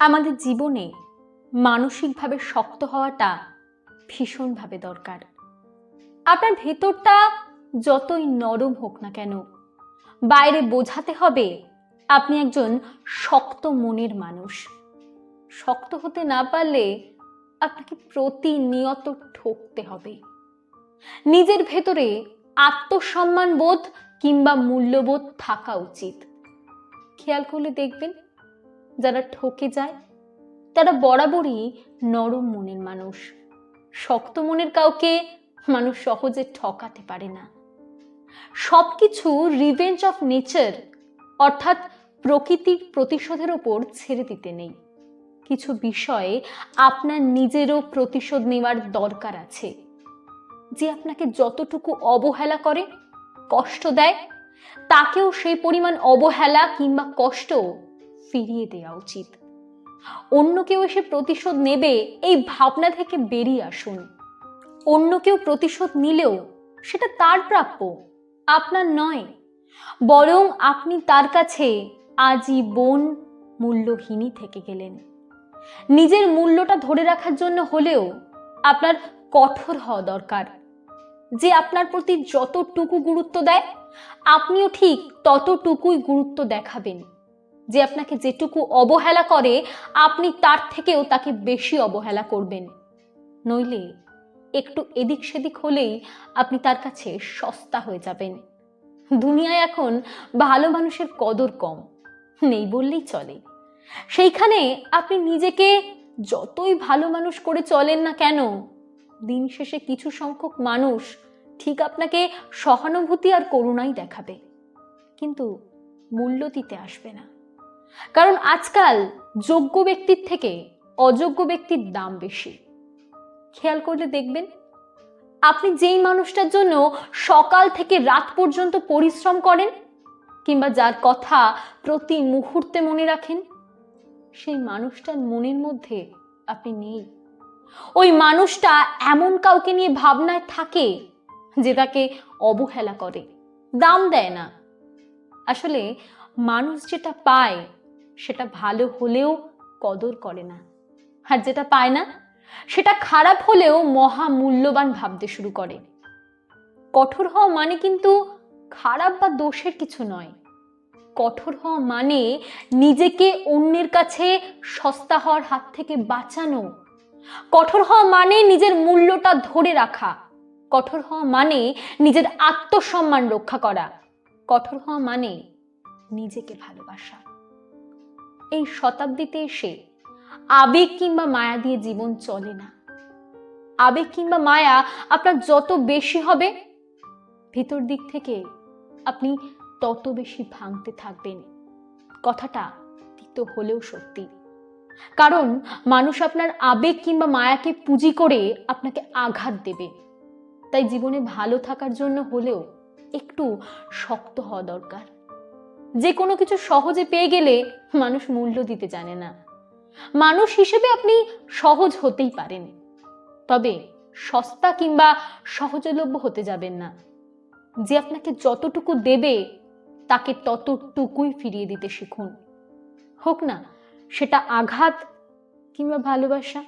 আমাদের জীবনে মানসিকভাবে শক্ত হওয়াটা ভীষণভাবে দরকার। আপনার ভেতরটা যতই নরম হোক না কেন, বাইরে বোঝাতে হবে আপনি একজন শক্ত মনের মানুষ। শক্ত হতে না পারলে আপনাকে প্রতিনিয়ত ঠকতে হবে। নিজের ভেতরে আত্মসম্মান বোধ কিংবা মূল্যবোধ থাকা উচিত। খেয়াল করলে দেখবেন যারা ঠকে যায়, তারা বরাবরই নরম মনের মানুষ। শক্ত মনের কাউকে মানুষ সহজে ঠকাতে পারে না। সব কিছু রিভেঞ্জ অফ নেচার অর্থাৎ প্রকৃতির প্রতিশোধের ওপর ছেড়ে দিতে নেই। কিছু বিষয়ে আপনার নিজেরও প্রতিশোধ নেওয়ার দরকার আছে। যে আপনাকে যতটুকু অবহেলা করে, কষ্ট দেয়, তাকেও সেই পরিমাণ অবহেলা কিংবা কষ্ট ফিরিয়ে দেওয়া উচিত। অন্য কেউ এসে প্রতিশোধ নেবে, এই ভাবনা থেকে বেরিয়ে আসুন। অন্য কেউ প্রতিশোধ নিলেও সেটা তার প্রাপ্য, আপনার নয়। বরং আপনি তার কাছে আজীবন মূল্যহীনই থেকে গেলেন। নিজের মূল্যটা ধরে রাখার জন্য হলেও আপনার কঠোর হওয়া দরকার। যে আপনার প্রতি যতটুকু গুরুত্ব দেয়, আপনিও ঠিক ততটুকুই গুরুত্ব দেখাবেন। যে আপনাকে যেটুকু অবহেলা করে, আপনি তার থেকেও তাকে বেশি অবহেলা করবেন। নইলে একটু এদিক সেদিক হলেই আপনি তার কাছে সস্তা হয়ে যাবেন। দুনিয়ায় এখন ভালো মানুষের কদর কম, নেই বললেই চলে। সেইখানে আপনি নিজেকে যতই ভালো মানুষ করে চলেন না কেন, দিন শেষে কিছু সংখ্যক মানুষ ঠিক আপনাকে সহানুভূতি আর করুণাই দেখাবে। কিন্তু মূল্য দিতে আসবে না। কারণ আজকাল যোগ্য ব্যক্তির থেকে অযোগ্য ব্যক্তির দাম বেশি। খেয়াল করলে দেখবেন, আপনি যেই মানুষটার জন্য সকাল থেকে রাত পর্যন্ত পরিশ্রম করেন কিংবা যার কথা প্রতি মুহূর্তে মনে রাখেন, সেই মানুষটার মনের মধ্যে আপনি নেই। ওই মানুষটা এমন কাউকে নিয়ে ভাবনায় থাকে যে তাকে অবহেলা করে, দাম দেয় না। আসলে মানুষ যেটা পায় সেটা ভালো হলেও কদর করে না। আর যেটা পায় না, সেটা খারাপ হলেও মহা মূল্যবান ভাবতে শুরু করে। কঠোর হওয়া মানে কিন্তু খারাপ বা দোষের কিছু নয়। কঠোর হওয়া মানে নিজেকে অন্যের কাছে সস্তা হওয়ার হাত থেকে বাঁচানো। কঠোর হওয়া মানে নিজের মূল্যটা ধরে রাখা। কঠোর হওয়া মানে নিজের আত্মসম্মান রক্ষা করা। কঠোর হওয়া মানে নিজেকে ভালোবাসা। এই শতাব্দীতে এসে আবেগ কিংবা মায়া দিয়ে জীবন চলে না। আবেগ কিংবা মায়া আপনার যত বেশি হবে, ভেতর দিক থেকে আপনি তত বেশি ভাঙতে থাকবেন। কথাটা তিক্ত হলেও সত্যি। কারণ মানুষ আপনার আবেগ কিংবা মায়াকে পুঁজি করে আপনাকে আঘাত দেবে। তাই জীবনে ভালো থাকার জন্য হলেও একটু শক্ত হওয়া দরকার। যে কোনো কিছু সহজে পেয়ে গেলে মানুষ মূল্য দিতে জানে না। মানুষ হিসেবে আপনি সহজ হতেই পারেন। তবে সস্তা কিংবা সহজলভ্য হতে যাবেন না। যে আপনাকে যতটুকু দেবে, তাকে ততটুকুই ফিরিয়ে দিতে শিখুন। হোক না, সেটা আঘাত কিংবা ভালোবাসা